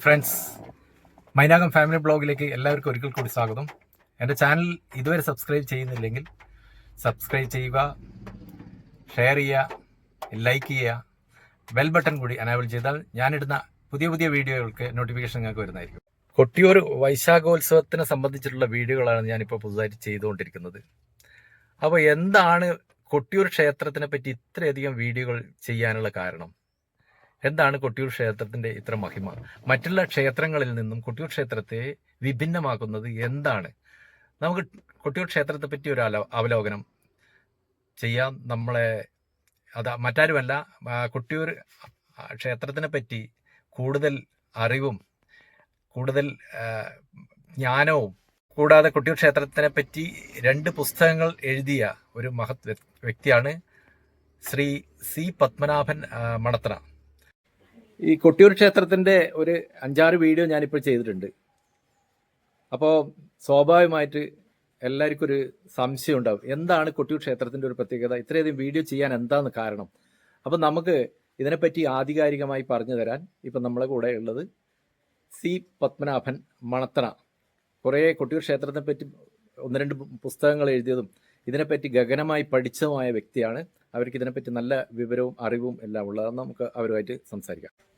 Friends Mainakam family ബ്ലോഗിലേക്ക് എല്ലാവർക്കും ഒരിക്കൽ കൂടി സ്വാഗതം. എന്റെ ചാനൽ ഇതുവരെ സബ്സ്ക്രൈബ് ചെയ്യുന്നില്ലെങ്കിൽ സബ്സ്ക്രൈബ് ചെയ്യുക ഷെയർ ചെയ്യുക ലൈക്ക് ചെയ്യുക ബെൽ ബട്ടൺ കൂടി അനേബിൾ ചെയ്താൽ ഞാനിടുന്ന പുതിയ പുതിയ വീഡിയോകൾക്ക് നോട്ടിഫിക്കേഷൻ നിങ്ങൾക്ക് വരുന്നതായിരിക്കും. കൊട്ടിയൂർ വൈശാഖോത്സവത്തിനെ സംബന്ധിച്ചിട്ടുള്ള വീഡിയോകളാണ് ഞാനിപ്പോൾ പുതുതായിട്ട് ചെയ്തുകൊണ്ടിരിക്കുന്നത്. അപ്പോൾ എന്താണ് കൊട്ടിയൂർ ക്ഷേത്രത്തിനെ പറ്റി ഇത്രയധികം വീഡിയോകൾ ചെയ്യാനുള്ള കാരണം? എന്താണ് കൊട്ടിയൂർ ക്ഷേത്രത്തിന്റെ ഇത്ര മഹിമ? മറ്റുള്ള ക്ഷേത്രങ്ങളിൽ നിന്നും കൊട്ടിയൂർ ക്ഷേത്രത്തെ വിഭിന്നമാക്കുന്നത് എന്താണ്? നമുക്ക് കൊട്ടിയൂർ ക്ഷേത്രത്തെ പറ്റി ഒരു അവലോകനം ചെയ്യാം. നമ്മളെ അത് മറ്റാരുമല്ല കൊട്ടിയൂർ ക്ഷേത്രത്തിനെ പറ്റി കൂടുതൽ അറിവും കൂടുതൽ ജ്ഞാനവും കൂടാതെ കൊട്ടിയൂർ ക്ഷേത്രത്തിനെ പറ്റി രണ്ട് പുസ്തകങ്ങൾ എഴുതിയ ഒരു മഹത് വ്യക്തിയാണ് ശ്രീ സി പത്മനാഭൻ മണത്തറ ഈ കൊട്ടിയൂർ ക്ഷേത്രത്തിന്റെ ഒരു അഞ്ചാറ് വീഡിയോ ഞാനിപ്പോൾ ചെയ്തിട്ടുണ്ട്. അപ്പോൾ സ്വാഭാവികമായിട്ട് എല്ലാവർക്കും ഒരു സംശയം ഉണ്ടാവും. എന്താണ് കൊട്ടിയൂർ ക്ഷേത്രത്തിന്റെ ഒരു പ്രത്യേകത? ഇത്രയധികം വീഡിയോ ചെയ്യാൻ എന്താണ് കാരണം? അപ്പം നമുക്ക് ഇതിനെപ്പറ്റി ആധികാരികമായി പറഞ്ഞു തരാൻ ഇപ്പം നമ്മളെ കൂടെ ഉള്ളത് സി പത്മനാഭൻ മണത്തണ കുറേ കൊട്ടിയൂർ ക്ഷേത്രത്തെ പറ്റി ഒന്ന് രണ്ട് പുസ്തകങ്ങൾ എഴുതിയതും ഇതിനെപ്പറ്റി ഗഗനമായി പഠിച്ചതുമായ വ്യക്തിയാണ്. അവർക്ക് ഇതിനെപ്പറ്റി നല്ല വിവരവും അറിവും എല്ലാം ഉള്ളതെന്ന് നമുക്ക് അവരുമായിട്ട് സംസാരിക്കാം.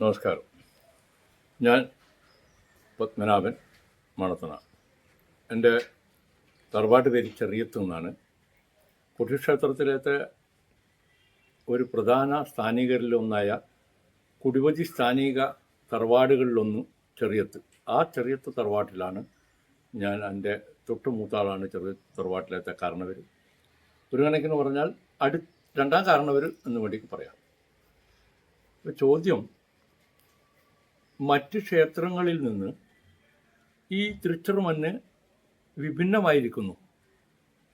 നമസ്കാരം. ഞാൻ പത്മനാഭൻ മണത്തണ. എന്റെ തറവാട്ട് പേര് ചെറിയത്തു നിന്നാണ് കുട്ടിക്ഷേത്രത്തിലത്തെ ഒരു പ്രധാന സ്ഥാനികരിലൊന്നായ കുടിവതി സ്ഥാനിക തറവാടുകളിലൊന്നും ചെറിയത്ത്. ആ ചെറിയത്ത് തറവാട്ടിലാണ് ഞാൻ എന്റെ തൊട്ട് മൂത്താളാണ് ചെറിയ തറവാട്ടിലത്തെ കാരണവർ ഒരു കണക്കിന് പറഞ്ഞാൽ അടു രണ്ടാം കാരണവർ എന്ന് വേണ്ടി പറയാം. ചോദ്യം മറ്റ് ക്ഷേത്രങ്ങളിൽ നിന്ന് ഈ തൃച്ചെറുമണ്ണ് വിഭിന്നമായിരിക്കുന്നു.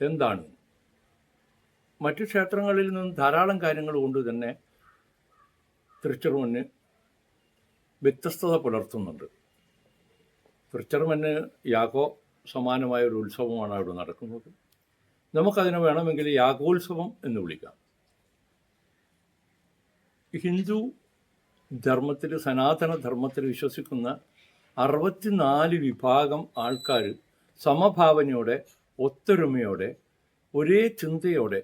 എന്താണ്? മറ്റു ക്ഷേത്രങ്ങളിൽ നിന്ന് ധാരാളം കാര്യങ്ങൾ കൊണ്ട് തന്നെ തൃച്ചെറുമണ്ണ് വ്യത്യസ്തത പുലർത്തുന്നുണ്ട്. തൃച്ചെറുമണ്ണ് യാഗോ സമാനമായ ഒരു ഉത്സവമാണ് അവിടെ നടക്കുന്നത്. നമുക്കതിനെ വേണമെങ്കിൽ യാഗോത്സവം എന്ന് വിളിക്കാം. ഹിന്ദു ധർമ്മത്തിൽ സനാതന ധർമ്മത്തിൽ വിശ്വസിക്കുന്ന അറുപത്തിനാല് വിഭാഗം ആൾക്കാർ സമഭാവനയോടെ ഒത്തൊരുമയോടെ ഒരേ ചിന്തയോടെ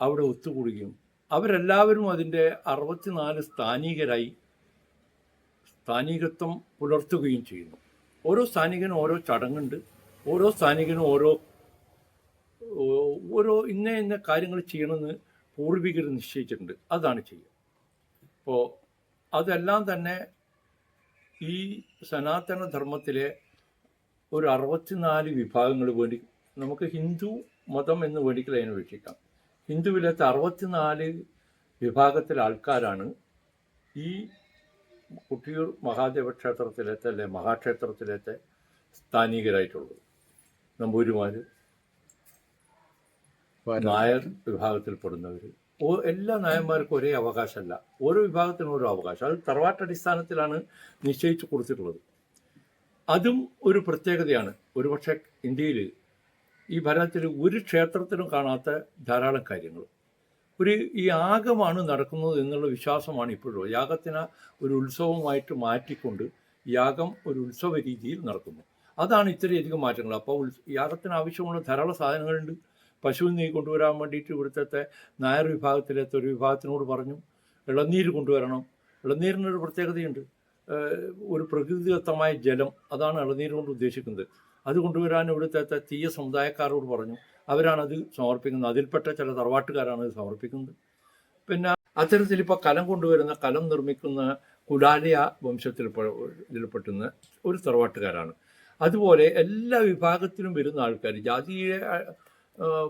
അവിടെ ഒത്തുകൂടുകയും അവരെല്ലാവരും അതിന്റെ അറുപത്തിനാല് സ്ഥാനികരായി സ്ഥാനികത്വം പുലർത്തുകയും ചെയ്യുന്നു. ഓരോ സ്ഥാനികനും ഓരോ ചടങ്ങുണ്ട്. ഓരോ സ്ഥാനികനും ഓരോ ഓരോ ഇന്ന ഇന്ന കാര്യങ്ങൾ ചെയ്യണമെന്ന് പൂർവികർ നിശ്ചയിച്ചിട്ടുണ്ട്. അതാണ് ചെയ്യുക. അപ്പോൾ അതെല്ലാം തന്നെ ഈ സനാതന ധർമ്മത്തിലെ ഒരു അറുപത്തിനാല് വിഭാഗങ്ങൾ വേണ്ടി നമുക്ക് ഹിന്ദു മതം എന്ന് വേണ്ടിക്കൽ അതിനെ വീക്ഷിക്കാം. ഹിന്ദുവിലത്തെ അറുപത്തിനാല് വിഭാഗത്തിലെ ആൾക്കാരാണ് ഈ കുട്ടിയൂർ മഹാദേവ ക്ഷേത്രത്തിലത്തെ അല്ലെ മഹാക്ഷേത്രത്തിലത്തെ സ്ഥാനികരായിട്ടുള്ളത്. നമ്പൂരിമാർ നായർ വിഭാഗത്തിൽപ്പെടുന്നവർ എല്ലാ നായന്മാർക്കും ഒരേ അവകാശമല്ല. ഓരോ വിഭാഗത്തിനും ഓരോ അവകാശം. അത് തറവാട്ടടിസ്ഥാനത്തിലാണ് നിശ്ചയിച്ചു കൊടുത്തിട്ടുള്ളത്. അതും ഒരു പ്രത്യേകതയാണ്. ഒരുപക്ഷെ ഇന്ത്യയിൽ ഈ ഭരണത്തിൽ ഒരു ക്ഷേത്രത്തിനും കാണാത്ത ധാരാളം കാര്യങ്ങൾ. ഒരു ഈ യാഗമാണ് നടക്കുന്നത് എന്നുള്ള വിശ്വാസമാണ് ഇപ്പോഴും യാഗത്തിനെ ഒരു ഉത്സവമായിട്ട് മാറ്റിക്കൊണ്ട് യാഗം ഒരു ഉത്സവ രീതിയിൽ നടക്കുന്നു. അതാണ് ഇത്രയധികം മാറ്റങ്ങൾ. അപ്പോൾ യാഗത്തിന് ആവശ്യമുള്ള ധാരാളം സാധനങ്ങളുണ്ട്. പശുവിനെ കൊണ്ടുവരാൻ വേണ്ടിയിട്ട് ഇവിടുത്തെ നായർ വിഭാഗത്തിലത്തെ ഒരു വിഭാഗത്തിനോട് പറഞ്ഞു ഇളനീര് കൊണ്ടുവരണം. ഇളനീരിനൊരു പ്രത്യേകതയുണ്ട്. ഒരു പ്രകൃതിദത്തമായ ജലം അതാണ് ഇളനീര് കൊണ്ട് ഉദ്ദേശിക്കുന്നത്. അത് കൊണ്ടുവരാൻ ഇവിടുത്തെ തീയ സമുദായക്കാരോട് പറഞ്ഞു. അവരാണത് സമർപ്പിക്കുന്നത്. അതിൽപ്പെട്ട ചില തറവാട്ടുകാരാണ് അത് സമർപ്പിക്കുന്നത്. പിന്നെ അത്തരത്തിൽ ഇപ്പോൾ കലം കൊണ്ടുവരുന്ന കലം നിർമ്മിക്കുന്ന കുലാലിയ വംശത്തിൽ ഇതിൽപ്പെട്ടുന്ന ഒരു തറവാട്ടുകാരാണ്. അതുപോലെ എല്ലാ വിഭാഗത്തിലും വരുന്ന ആൾക്കാർ ജാതീയ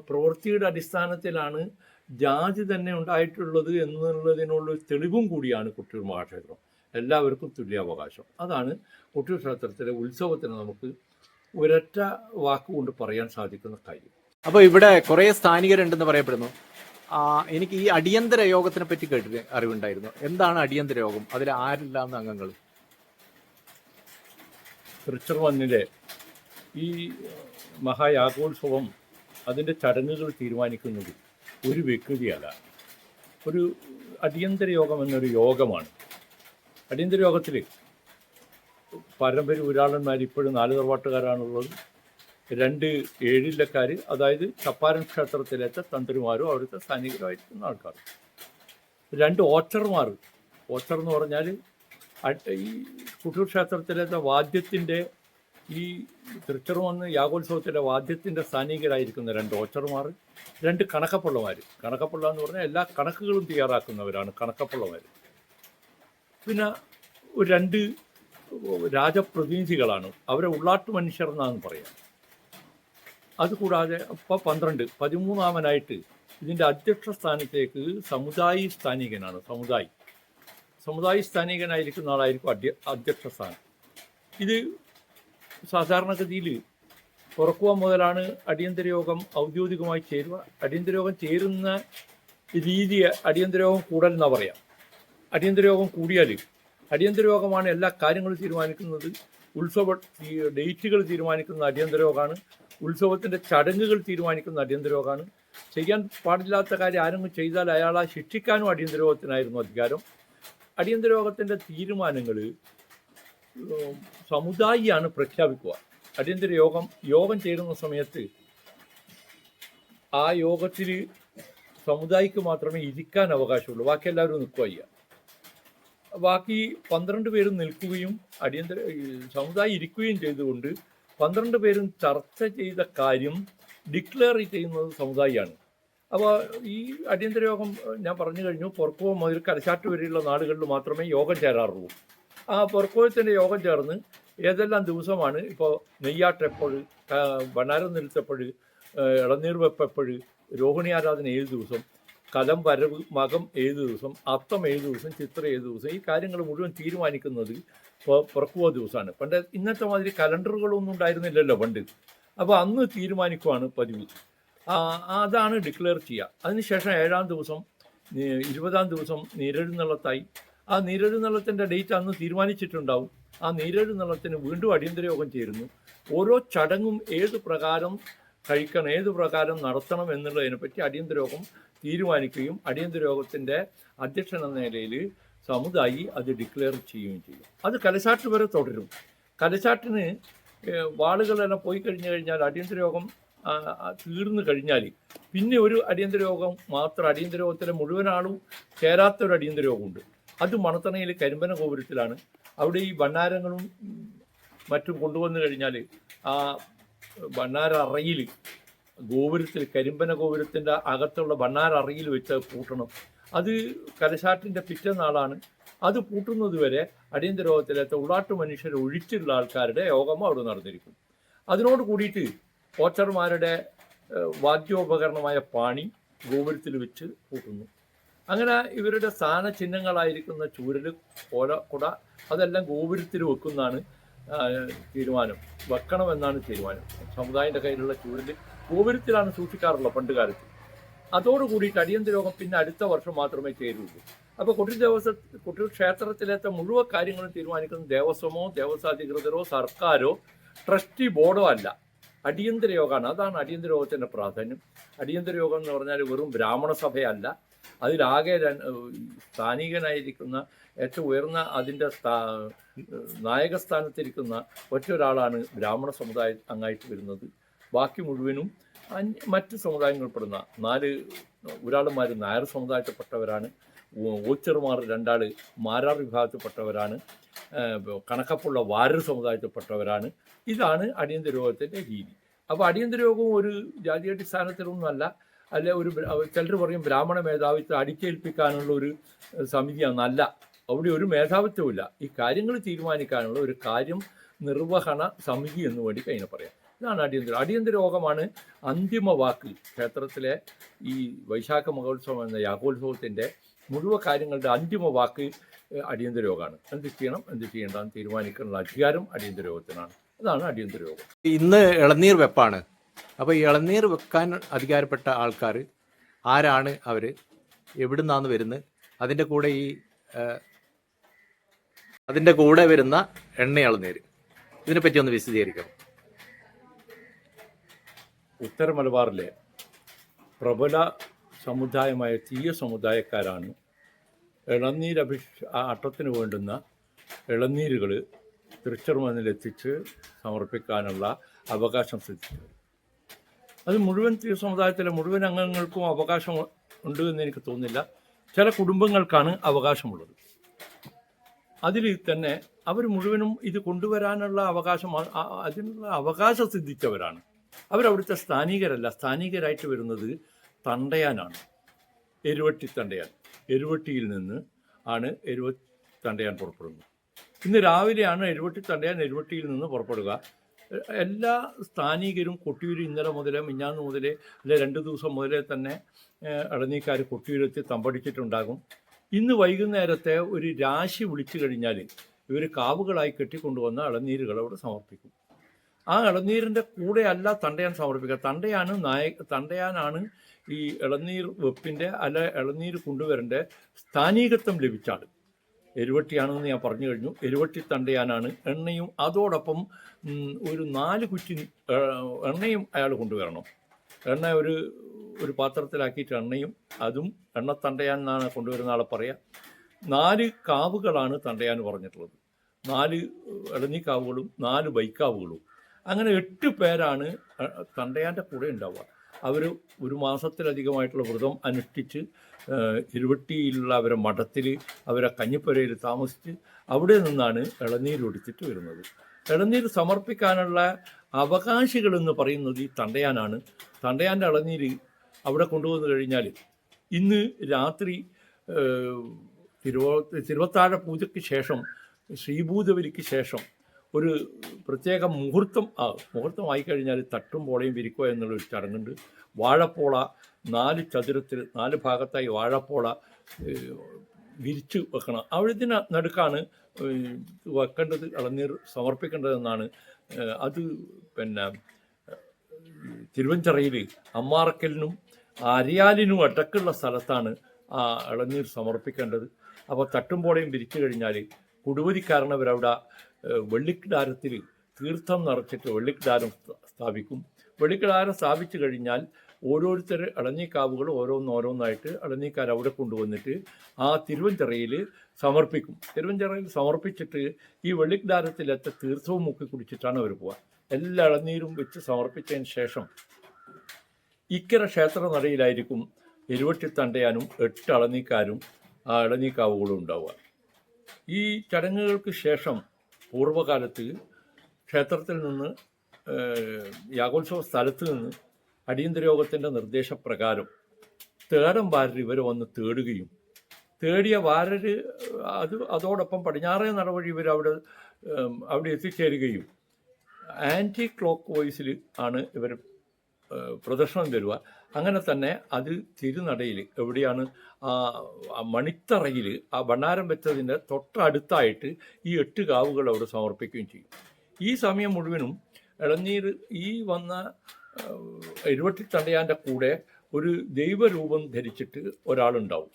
പ്രവൃത്തിയുടെ അടിസ്ഥാനത്തിലാണ് ജാതി തന്നെ ഉണ്ടായിട്ടുള്ളത് എന്നുള്ളതിനുള്ള തെളിവും കൂടിയാണ് കൊട്ടിയൂർ മഹാക്ഷേത്രം. എല്ലാവർക്കും തുല്യാവകാശം. അതാണ് കൊട്ടിയൂർ ക്ഷേത്രത്തിലെ ഉത്സവത്തിന് നമുക്ക് ഒരൊറ്റ വാക്കുകൊണ്ട് പറയാൻ സാധിക്കുന്ന കാര്യം. അപ്പോൾ ഇവിടെ കുറേ സ്ഥാനികരുണ്ടെന്ന് പറയപ്പെടുന്നു. ആ, എനിക്ക് ഈ അടിയന്തര യോഗത്തിനെ പറ്റി കേട്ടിട്ട് അറിവുണ്ടായിരുന്നു. എന്താണ് അടിയന്തര യോഗം? അതിൽ ആരില്ലാന്ന് അംഗങ്ങൾ? തൃച്ചർവന്നിലെ ഈ മഹായാഗോത്സവം അതിന്റെ ചടങ്ങുകൾ തീരുമാനിക്കുന്നത് ഒരു വ്യക്തിയല്ല. ഒരു അടിയന്തര യോഗം എന്നൊരു യോഗമാണ്. അടിയന്തര യോഗത്തിൽ പാരമ്പര്യ ഊരാളന്മാർ ഇപ്പോഴും നാല് തറവാട്ടുകാരാണുള്ളത്. രണ്ട് ഏഴില്ലക്കാർ അതായത് ചപ്പാരൻ ക്ഷേത്രത്തിലേത്തെ തന്ത്രിമാരും അവിടുത്തെ സൈനികരുമായിരിക്കുന്ന ആൾക്കാർ രണ്ട് ഓച്ചർമാർ ഓച്ചർ എന്ന് പറഞ്ഞാൽ ഈ കുട്ടൂർ ക്ഷേത്രത്തിലത്തെ വാദ്യത്തിന്റെ ഈ തൃച്ചറുവന്ന് യാഗോത്സവത്തിലെ വാദ്യത്തിന്റെ സ്ഥാനികരായിരിക്കുന്ന രണ്ട് ഓച്ചർമാർ രണ്ട് കണക്കപ്പുള്ളമാർ കണക്കപ്പുള്ള എന്ന് പറഞ്ഞാൽ എല്ലാ കണക്കുകളും തയ്യാറാക്കുന്നവരാണ് കണക്കപ്പുള്ളമാർ പിന്നെ ഒരു രണ്ട് രാജപ്രതിനിധികളാണ്. അവരെ ഉള്ളാട്ട് മനുഷ്യർ എന്നാന്ന് പറയാം. അതുകൂടാതെ ഇപ്പോൾ പന്ത്രണ്ട് പതിമൂന്നാമനായിട്ട് ഇതിന്റെ അധ്യക്ഷ സ്ഥാനത്തേക്ക് സമുദായി സ്ഥാനികനാണ് സമുദായി. സമുദായി സ്ഥാനികനായിരിക്കുന്ന ആളായിരിക്കും അധ്യ അധ്യക്ഷ സ്ഥാനം. ഇത് സാധാരണഗതിയിൽ പുറക്കുക മുതലാണ് അടിയന്തര യോഗം ഔദ്യോഗികമായി ചേരുക. അടിയന്തര യോഗം ചേരുന്ന രീതി അടിയന്തര യോഗം കൂടൽ പറയാം. അടിയന്തര യോഗം കൂടിയാൽ അടിയന്തര യോഗമാണ് എല്ലാ കാര്യങ്ങളും തീരുമാനിക്കുന്നത്. ഉത്സവ ഡേറ്റുകൾ തീരുമാനിക്കുന്ന അടിയന്തര യോഗമാണ് ഉത്സവത്തിന്റെ ചടങ്ങുകൾ തീരുമാനിക്കുന്ന അടിയന്തര യോഗമാണ് ചെയ്യാൻ പാടില്ലാത്ത കാര്യം ആരെങ്കിലും ചെയ്താൽ അയാളെ ശിക്ഷിക്കാനും അടിയന്തര യോഗത്തിനായിരുന്നു അധികാരം. അടിയന്തര യോഗത്തിന്റെ തീരുമാനങ്ങൾ സമുദായിയാണ് പ്രഖ്യാപിക്കുക. അടിയന്തര യോഗം യോഗം ചേരുന്ന സമയത്ത് ആ യോഗത്തിൽ സമുദായിക്ക് മാത്രമേ ഇരിക്കാൻ അവകാശമുള്ളൂ. ബാക്കി എല്ലാവരും നിൽക്കുക ചെയ്യുക. ബാക്കി പന്ത്രണ്ട് പേരും നിൽക്കുകയും അടിയന്തര സമുദായം ഇരിക്കുകയും ചെയ്തുകൊണ്ട് പന്ത്രണ്ട് പേരും ചർച്ച ചെയ്ത കാര്യം ഡിക്ലെയർ ചെയ്യുന്നത് സമുദായിയാണ്. അപ്പോൾ ഈ അടിയന്തര യോഗം ഞാൻ പറഞ്ഞു കഴിഞ്ഞു. പൊറക്കുവ മുതൽ കരശാട്ട് വരെയുള്ള നാടുകളിൽ മാത്രമേ യോഗം ചേരാറുള്ളൂ. ആ പൊറക്കുവത്തിന്റെ യോഗം ചേർന്ന് ഏതെല്ലാം ദിവസമാണ് ഇപ്പോൾ നെയ്യാട്ടെപ്പോൾ ബണാരം നിരുത്തപ്പോൾ ഇളനീർ വെപ്പപ്പോൾ രോഹിണി ആരാധന ഏഴ് ദിവസം കലം വരവ് മകം ഏഴ് ദിവസം അത്തം ഏഴ് ദിവസം ചിത്ര ഏഴ് ദിവസം ഈ കാര്യങ്ങൾ മുഴുവൻ തീരുമാനിക്കുന്നത് ഇപ്പോൾ പുറക്കുവ ദിവസമാണ്. പണ്ട് ഇന്നത്തെ മാതിരി കലണ്ടറുകളൊന്നും ഉണ്ടായിരുന്നില്ലല്ലോ പണ്ട്. അപ്പോൾ അന്ന് തീരുമാനിക്കുവാണ് പതിവ്. അതാണ് ഡിക്ലെയർ ചെയ്യുക അതിനുശേഷം ഏഴാം ദിവസം ഇരുപതാം ദിവസം നീരെഴുന്നള്ളത്തായി ആ നീരെഴുന്നള്ളത്തിന്റെ ഡേറ്റ് അന്ന് തീരുമാനിച്ചിട്ടുണ്ടാവും. ആ നീരെഴുന്നള്ളത്തിന് വീണ്ടും അടിയന്തര യോഗം ചേരുന്നു. ഓരോ ചടങ്ങും ഏത് പ്രകാരം കഴിക്കണം ഏത് പ്രകാരം നടത്തണം എന്നുള്ളതിനെപ്പറ്റി അടിയന്തര യോഗം തീരുമാനിക്കുകയും അടിയന്തര യോഗത്തിന്റെ അധ്യക്ഷൻ എന്ന നിലയിൽ സമുദായി അത് ഡിക്ലെയർ ചെയ്യുകയും ചെയ്യും. അത് കലശാട്ട് വരെ തുടരും. കലശാട്ടിന് വാളുകളെല്ലാം പോയി കഴിഞ്ഞു കഴിഞ്ഞാൽ അടിയന്തര യോഗം തീർന്നു കഴിഞ്ഞാൽ പിന്നെ ഒരു അടിയന്തര യോഗം മാത്രം അടിയന്തര യോഗത്തിലെ മുഴുവൻ ആളും ചേരാത്ത ഒരു അടിയന്തര യോഗമുണ്ട് അത് മണത്തണയിൽ കരിമ്പന ഗോപുരത്തിലാണ്. അവിടെ ഈ ഭണ്ണാരങ്ങളും മറ്റും കൊണ്ടുവന്നു കഴിഞ്ഞാൽ ആ ഭണ്ണാര അറയിൽ ഗോപുരത്തിൽ കരിമ്പന ഗോപുരത്തിന്റെ അകത്തുള്ള ഭണ്ണാര അറയിൽ വെച്ച് പൂട്ടണം. അത് കലശാട്ടിന്റെ പിറ്റന്നാളാണ്. അത് പൂട്ടുന്നത് വരെ അടിയന്തര യോഗത്തിലത്തെ ഉള്ളാട്ട് മനുഷ്യർ ഒഴിച്ചുള്ള ആൾക്കാരുടെ യോഗം അവിടെ നടന്നിരിക്കും. അതിനോട് കൂടിയിട്ട് ഓച്ചർമാരുടെ വാദ്യോപകരണമായ പാണി ഗോപുരത്തിൽ വെച്ച് പൂട്ടുന്നു. അങ്ങനെ ഇവരുടെ സ്ഥാന ചിഹ്നങ്ങളായിരിക്കുന്ന ചൂരൽ ഓല കുട അതെല്ലാം ഗോപുരത്തിൽ വെക്കുന്നതാണ് തീരുമാനം. വെക്കണമെന്നാണ് തീരുമാനം. സമുദായത്തിന്റെ കയ്യിലുള്ള ചൂരൽ ഗോപുരത്തിലാണ് സൂക്ഷിക്കാറുള്ളത് പണ്ട് കാലത്ത്. അതോടുകൂടിയിട്ട് അടിയന്തര യോഗം പിന്നെ അടുത്ത വർഷം മാത്രമേ ചേരുള്ളൂ. അപ്പോൾ കൊട്ടിയൂർ ദേവസ്വം കൊട്ടിയൂർ ക്ഷേത്രത്തിലത്തെ മുഴുവൻ കാര്യങ്ങളും തീരുമാനിക്കുന്നത് ദേവസ്വമോ ദേവസ്വാധികൃതരോ സർക്കാരോ ട്രസ്റ്റി ബോർഡോ അല്ല. അടിയന്തര യോഗമാണ്. അതാണ് അടിയന്തര യോഗത്തിന്റെ പ്രാധാന്യം. അടിയന്തര യോഗം എന്ന് പറഞ്ഞാൽ വെറും ബ്രാഹ്മണ സഭയല്ല. അതിലാകെ സ്ഥാനികനായിരിക്കുന്ന ഏറ്റവും ഉയർന്ന അതിന്റെ സ്ഥാ- നായകസ്ഥാനത്തിരിക്കുന്ന ഒറ്റൊരാളാണ് ബ്രാഹ്മണ സമുദായ അങ്ങായിട്ട് വരുന്നത്. ബാക്കി മുഴുവനും മറ്റ് സമുദായങ്ങളിൽപ്പെടുന്ന നാല് ഒരാളുമാർ നായർ സമുദായത്തിൽപ്പെട്ടവരാണ് ഓച്ചർമാർ രണ്ടാൾ മാരാർ വിഭാഗത്തിൽപ്പെട്ടവരാണ് കണക്കപ്പുള്ള വാരർ സമുദായത്തിൽപ്പെട്ടവരാണ്. ഇതാണ് അടിയന്തര രോഗത്തിന്റെ രീതി. അപ്പോൾ അടിയന്തര രോഗവും ഒരു ജാതിയടിസ്ഥാനത്തിലൊന്നുമല്ല. അല്ലെ ഒരു ചിലർ പറയും ബ്രാഹ്മണ മേധാവിത്വം അടിച്ചേൽപ്പിക്കാനുള്ള ഒരു ഏഹ്, സമിതിയാണ് അല്ല അവിടെ ഒരു മേധാവിത്വമില്ല ഈ കാര്യങ്ങൾ തീരുമാനിക്കാനുള്ള ഒരു കാര്യം നിർവഹണ സമിതി എന്ന് വേണ്ടി കഴിഞ്ഞ പറയാം. ഇതാണ് അടിയന്തര അടിയന്തര യോഗമാണ് അന്തിമ വാക്ക് ക്ഷേത്രത്തിലെ ഈ വൈശാഖ മഹോത്സവം എന്ന യാഗോത്സവത്തിന്റെ മുഴുവൻ കാര്യങ്ങളുടെ അന്തിമ വാക്ക് അടിയന്തര യോഗമാണ്. എന്ത് ചെയ്യണം എന്ത് ചെയ്യേണ്ടെന്ന് തീരുമാനിക്കാനുള്ള അധികാരം അടിയന്തര യോഗത്തിനാണ്. അതാണ് അടിയന്തര യോഗം. ഇന്ന് ഇളനീർ വെപ്പാണ്. അപ്പോൾ ഇളനീർ വെക്കാൻ അധികാരപ്പെട്ട ആൾക്കാർ ആരാണ് അവർ എവിടുന്നാന്ന് വരുന്നത്? അതിന്റെ കൂടെ ഈ അതിന്റെ കൂടെ വരുന്ന എണ്ണ ഇളനീർ. ഇതിനെപ്പറ്റി ഒന്ന് വിശദീകരിക്കാം. ഉത്തര മലബാറിലെ പ്രബല സമുദായമായ തീയ സമുദായക്കാരാണ് ആ അട്ടത്തിന് വേണ്ടുന്ന ഇളനീരുകൾ തൃച്ചർമനിലെത്തിച്ച് സമർപ്പിക്കാനുള്ള അവകാശം സിദ്ധിച്ചു അത് മുഴുവൻ തീർ സമുദായത്തിലെ മുഴുവൻ അംഗങ്ങൾക്കും അവകാശം ഉണ്ട് എന്ന് എനിക്ക് തോന്നുന്നില്ല. ചില കുടുംബങ്ങൾക്കാണ് അവകാശമുള്ളത്. അതിൽ തന്നെ അവർ മുഴുവനും ഇത് കൊണ്ടുവരാനുള്ള അവകാശം അതിനുള്ള അവകാശം സിദ്ധിച്ചവരാണ്. അവരവിടുത്തെ സ്ഥാനികരല്ല. സ്ഥാനികരായിട്ട് വരുന്നത് തണ്ടയാനാണ്. എരുവട്ടി തണ്ടയാൻ. എരുവട്ടിയിൽ നിന്ന് ആണ് എരുവ തണ്ടയാൻ പുറപ്പെടുന്നത്. ഇന്ന് രാവിലെയാണ് എരുവട്ടി തണ്ടയാൻ എരുവട്ടിയിൽ നിന്ന് പുറപ്പെടുക. എല്ലാ സ്ഥാനികരും കൊട്ടിയൂർ ഇന്നലെ മുതലേ മിഞ്ഞാന്ന് മുതലേ അല്ലെ രണ്ട് ദിവസം മുതലേ തന്നെ ഇളനീക്കാർ കൊട്ടിയൂരെത്തി തമ്പടിച്ചിട്ടുണ്ടാകും. ഇന്ന് വൈകുന്നേരത്തെ ഒരു രാശി വിളിച്ചു കഴിഞ്ഞാൽ ഇവർ കാവുകളായി കെട്ടിക്കൊണ്ടുവന്ന ഇളനീരുകൾ അവിടെ സമർപ്പിക്കും. ആ ഇളനീരിന്റെ കൂടെ അല്ല തണ്ടയാൻ സമർപ്പിക്കുക. തണ്ടയാണ് നായ തണ്ടയാനാണ് ഈ ഇളനീർ വെപ്പിന്റെ അല്ല ഇളനീർ കൊണ്ടുവരേണ്ട സ്ഥാനീകത്വം ലഭിച്ച ആൾ എരുവട്ടിയാണെന്ന് ഞാൻ പറഞ്ഞു കഴിഞ്ഞു. എരുവട്ടി തണ്ടയാനാണ്. എണ്ണയും അതോടൊപ്പം ഒരു നാല് കുറ്റി എണ്ണയും അയാൾ കൊണ്ടുവരണം. എണ്ണ ഒരു ഒരു പാത്രത്തിലാക്കിയിട്ട് എണ്ണയും അതും എണ്ണ തണ്ടയാൻ എന്നാണ് കൊണ്ടുവരുന്ന ആളെ പറയുക നാല് കാവുകളാണ് തണ്ടയാൻ പറഞ്ഞിട്ടുള്ളത്. നാല് ഇളഞ്ഞിക്കാവുകളും കാവുകളും നാല് ബൈക്കാവുകളും അങ്ങനെ എട്ട് പേരാണ് തണ്ടയാന്റെ കൂടെ ഉണ്ടാവുക. അവർ ഒരു മാസത്തിലധികമായിട്ടുള്ള വ്രതം അനുഷ്ഠിച്ച് ഇരുവട്ടിയിലുള്ള അവരെ മഠത്തിൽ അവരെ കഞ്ഞിപ്പുരയിൽ താമസിച്ച് അവിടെ നിന്നാണ് ഇളനീരൊടിച്ചിട്ട് വരുന്നത്. ഇളനീർ സമർപ്പിക്കാനുള്ള അവകാശികൾ എന്ന് പറയുന്നത് ഈ തണ്ടയാനാണ്. തണ്ടയാന്റെ ഇളനീര് അവിടെ കൊണ്ടുവന്നു കഴിഞ്ഞാൽ ഇന്ന് രാത്രി തിരുവോ തിരുവത്താഴ പൂജയ്ക്ക് ശേഷം ശ്രീഭൂതബലിക്ക് ശേഷം ഒരു പ്രത്യേക മുഹൂർത്തം ആ മുഹൂർത്തമായി കഴിഞ്ഞാൽ തട്ടും പോളയും വിരിക്കുക എന്നുള്ളൊരു ചടങ്ങുണ്ട്. വാഴപ്പോള നാല് ചതുരത്തിൽ നാല് ഭാഗത്തായി വാഴപ്പോള വിരിച്ചു വെക്കണം. അവിടത്തിന് നടുക്കാണ് വെക്കേണ്ടത് ഇളനീർ സമർപ്പിക്കേണ്ടതെന്നാണ്. അത് പിന്നെ തിരുവഞ്ചറയിൽ അമ്മാറക്കലിനും അരിയാലിനും അടക്കുള്ള സ്ഥലത്താണ് ആ ഇളനീർ സമർപ്പിക്കേണ്ടത്. അപ്പോൾ തട്ടുമ്പോളയും വിരിച്ചു കഴിഞ്ഞാൽ കുടുവതിക്കാരനവരവിടെ വെള്ളിക്കിടാരത്തിൽ തീർത്ഥം നിറച്ചിട്ട് വെള്ളിക്കിടാരം സ്ഥാപിക്കും. വെള്ളിക്കിടാരം സ്ഥാപിച്ചു കഴിഞ്ഞാൽ ഓരോരുത്തർ ഇളനീക്കാവുകൾ ഓരോന്നോരോന്നായിട്ട് ഇളനീക്കാർ അവിടെ കൊണ്ടുവന്നിട്ട് ആ തിരുവഞ്ചിറയിൽ സമർപ്പിക്കും. തിരുവഞ്ചിറയിൽ സമർപ്പിച്ചിട്ട് ഈ വെള്ളിക്കിടാരത്തിലത്തെ തീർത്ഥവും മുക്കി കുടിച്ചിട്ടാണ് അവർ പോവുക എല്ലാ ഇളനീരും വെച്ച് സമർപ്പിച്ചതിന് ശേഷം ഇക്കര ക്ഷേത്ര നടയിലായിരിക്കും എരുവട്ടി തണ്ടയാനും എട്ട് അളനീക്കാരും ആ ഇളനീക്കാവുകളും ഉണ്ടാവുക. ഈ ചടങ്ങുകൾക്ക് ശേഷം പൂർവകാലത്ത് ക്ഷേത്രത്തിൽ നിന്ന് യാഗോത്സവ സ്ഥലത്ത് നിന്ന് അടിയന്തര യോഗത്തിന്റെ നിർദ്ദേശപ്രകാരം തേടം വാരർ ഇവരെ വന്ന് തേടുകയും തേടിയ വാരർ അത് അതോടൊപ്പം പടിഞ്ഞാറേ നടവഴി ഇവർ അവിടെ അവിടെ എത്തിച്ചേരുകയും ആന്റി ക്ലോക്ക് വോയിസിൽ ആണ് ഇവർ പ്രദർശനം തരുക. അങ്ങനെ തന്നെ അത് തിരുനടയിൽ എവിടെയാണ് മണിത്തറയിൽ ആ ഭണ്ണാരം വെച്ചതിന്റെ തൊട്ടടുത്തായിട്ട് ഈ എട്ട് കാവുകൾ അവിടെ സമർപ്പിക്കുകയും ചെയ്യും. ഈ സമയം മുഴുവനും ഇളനീർ ഈ വന്ന എരുവട്ടി തണ്ടയാന്റെ കൂടെ ഒരു ദൈവരൂപം ധരിച്ചിട്ട് ഒരാളുണ്ടാവും.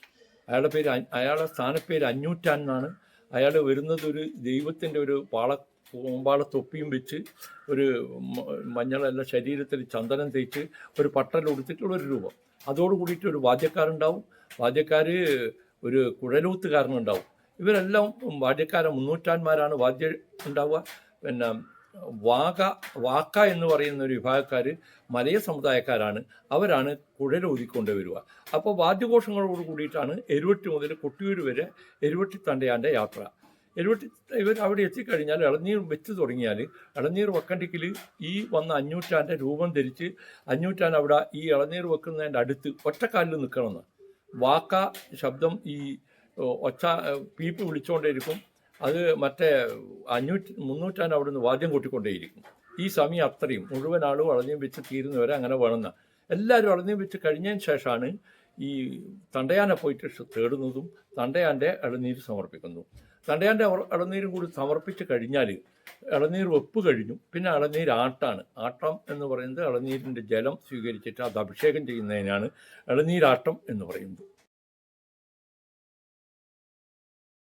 അയാളുടെ പേര് അയാളുടെ സ്ഥാനപ്പേര് അഞ്ഞൂറ്റാൻ എന്നാണ്. അയാൾ വരുന്നത് ഒരു ദൈവത്തിന്റെ ഒരു പാള കൂമ്പാള തൊപ്പിയും വെച്ച് ഒരു മഞ്ഞളെല്ലാം ശരീരത്തിൽ ചന്ദനം തേച്ച് ഒരു പട്ടൽ ഉടുത്തിട്ടുള്ള ഒരു രൂപം. അതോട് കൂടിയിട്ട് ഒരു വാദ്യക്കാരുണ്ടാവും. വാദ്യക്കാർ ഒരു കുഴലൂത്തുകാരനുണ്ടാവും. ഇവരെല്ലാം വാദ്യക്കാര മുന്നൂറ്റാന്മാരാണ് വാദ്യ ഉണ്ടാവുക. പിന്നെ വാക വാക്ക എന്ന് പറയുന്ന ഒരു വിഭാഗക്കാർ മലയ സമുദായക്കാരാണ്. അവരാണ് കുഴലൂതിക്കൊണ്ട് വരിക. അപ്പോൾ വാദ്യഘോഷങ്ങളോട് കൂടിയിട്ടാണ് എരുവട്ടി മുതൽ കൊട്ടിയൂർ വരെ എരുവട്ടി തണ്ടയാന്റെ യാത്ര. എരുവട്ടി ഇവർ അവിടെ എത്തിക്കഴിഞ്ഞാൽ ഇളനീർ വെച്ച് തുടങ്ങിയാൽ ഇളനീർ വെക്കണ്ടെങ്കിൽ ഈ വന്ന അഞ്ഞൂറ്റാന്റെ രൂപം ധരിച്ച് അഞ്ഞൂറ്റാൻ അവിടെ ഈ ഇളനീർ വെക്കുന്നതിന്റെ അടുത്ത് ഒറ്റക്കാലിൽ നിൽക്കണമെന്ന്. വാക്ക ശബ്ദം ഈ ഒച്ച പീപ്പ് വിളിച്ചുകൊണ്ടേയിരിക്കും. അത് മറ്റേ അഞ്ഞൂറ്റി മുന്നൂറ്റാൻ അവിടെ നിന്ന് വാദ്യം കൂട്ടിക്കൊണ്ടേയിരിക്കും. ഈ സമയം അത്രയും. മുഴുവൻ ആളും ഇളനീർ വെച്ച് തീരുന്നവരെ അങ്ങനെ വേണമെന്ന്. എല്ലാവരും ഇളനീർ വെച്ച് കഴിഞ്ഞതിന് ശേഷമാണ് ഈ തണ്ടയാനെ പോയിട്ട് തേടുന്നതും തണ്ടയാന്റെ ഇളനീര് സമർപ്പിക്കുന്നു തണ്ടയാന്റെ ഇളനീരും കൂടി സമർപ്പിച്ച് കഴിഞ്ഞാൽ ഇളനീർ വെപ്പ് കഴിഞ്ഞു. പിന്നെ ഇളനീർ ആട്ടാണ്. ആട്ടം എന്ന് പറയുന്നത് ഇളനീരിന്റെ ജലം സ്വീകരിച്ചിട്ട് അത് അഭിഷേകം ചെയ്യുന്നതിനാണ്. ഇളനീരാട്ടം എന്ന് പറയുന്നത്.